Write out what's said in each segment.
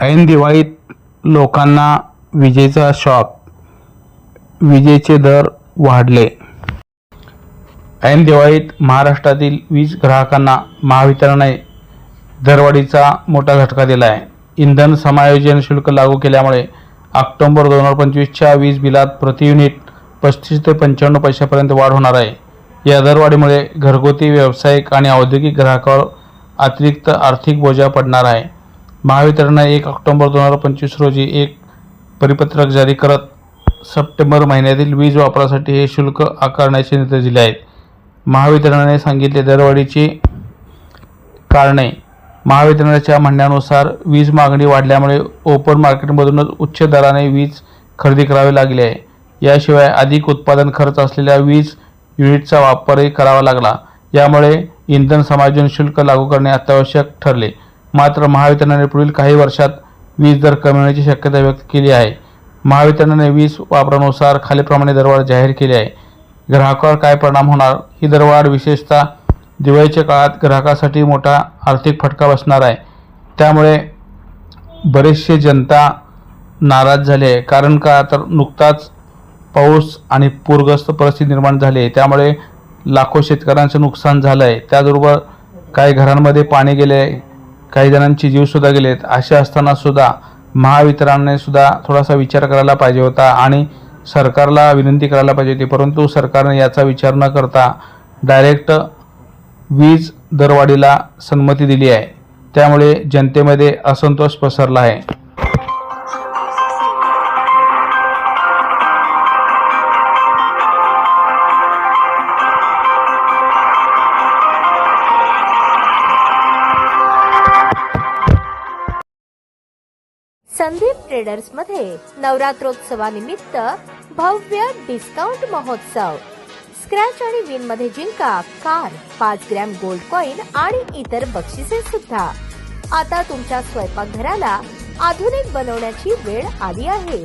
ऐन दिवाळीत लोकांना विजेचा शॉक. विजेचे दर वाढले. ऐन दिवाळीत महाराष्ट्रातील वीज ग्राहकांना महावितरणाने दरवाढीचा मोठा झटका दिला आहे इंधन समायोजन शुल्क लागू केल्यामुळे ऑक्टोंबर दोन हजार पंचवीसच्या वीज बिलात प्रति युनिट पस्तीस ते पंच्याण्णव पैशापर्यंत वाढ होणार आहे. या दरवाढीमुळे घरगुती व्यावसायिक आणि औद्योगिक ग्राहकावर अतिरिक्त आर्थिक बोजा पडणार आहे. महावितरणनं एक ऑक्टोबर दोन हजार पंचवीस रोजी एक परिपत्रक जारी करत सप्टेंबर महिन्यातील वीज वापरासाठी हे शुल्क आकारण्याचे निर्देश दिले आहेत. महावितरणाने सांगितले दरवाढीची कारणे. महावितरणाच्या म्हणण्यानुसार वीज मागणी वाढल्यामुळे ओपन मार्केटमधूनच उच्च दराने वीज खरेदी करावी लागली आहे. याशिवाय अधिक उत्पादन खर्च असलेल्या वीज युनिटचा वापरही करावा लागला. यामुळे इंधन समायोजन शुल्क लागू करणे अत्यावश्यक ठरले. मात्र महावितरणाने पुढील काही वर्षात वीज दर कमी होण्याची शक्यता व्यक्त केली आहे. महावितरणाने वीज वापरानुसार खालीलप्रमाणे दरवाढ जाहीर केली आहे. ग्राहकावर काय परिणाम होणार? ही दरवाढ विशेषतः दिवाळीच्या काळात ग्राहकासाठी मोठा आर्थिक फटका बसणार आहे. त्यामुळे बरेचसे जनता नाराज झाले आहे. कारण का? तर नुकताच पाऊस आणि पूरग्रस्त परिस्थिती निर्माण झाली आहे. त्यामुळे लाखो शेतकऱ्यांचं नुकसान झालं आहे. त्याचबरोबर काही घरांमध्ये पाणी गेले आहे. काही जणांचे जीवसुद्धा गेलेत. असे असताना सुद्धा सुद्धा थोडासा विचार करायला पाहिजे होता आणि सरकारला विनंती करायला पाहिजे होती. परंतु सरकारने याचा विचार न करता डायरेक्ट वीज दरवाढीला संमती दिली आहे. त्यामुळे जनतेमध्ये असंतोष पसरला आहे. संदीप ट्रेडर्समध्ये नवरात्रोत्सवानिमित्त भव्य डिस्काउंट महोत्सव. स्क्रॅच आणि विनमध्ये जिंका कार पाच ग्रॅम गोल्ड कॉइन आणि इतर बक्षिसे सुद्धा. आता तुमच्या स्वयंपाकघराला आधुनिक बनवण्याची वेळ आली आहे.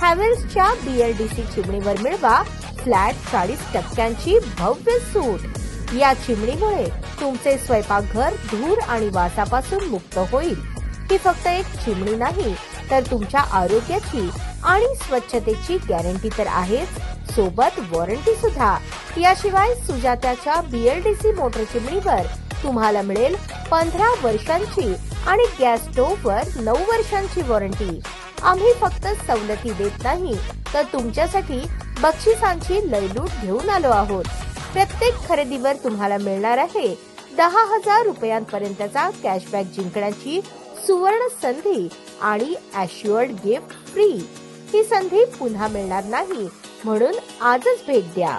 हॅवेल्सच्या बीएलडीसी चिमणीवर मिळवा फ्लॅट चाळीस टक्क्यांची भव्य सूट. या चिमणीमुळे तुमचे स्वयंपाकघर धूर आणि वासापासून मुक्त होईल. ही फक्त एक चिमणी नाही तर तुमच्या आरोग्याची आणि स्वच्छतेची गॅरंटी तर आहेच. सोबत वॉरंटी सुद्धा. याशिवाय सुजात्याच्या बीएलडीसी मोटर चिमणीवर तुम्हाला मिळेल पंधरा वर्षांची आणि गॅस स्टोव्हवर नऊ वर्षांची वॉरंटी. आम्ही फक्त सवलती देत नाही तर तुमच्यासाठी बक्षिसांची लयलूट घेऊन आलो आहोत. प्रत्येक खरेदीवर तुम्हाला मिळणार आहे दहा हजार रुपयांपर्यंतचा कॅशबॅक जिंकण्याची सुवर्ण संधी आणि ॲश्युअर्ड गिफ्ट फ्री ही संधी पुन्हा मिळणार नाही म्हणून आजच भेट द्या.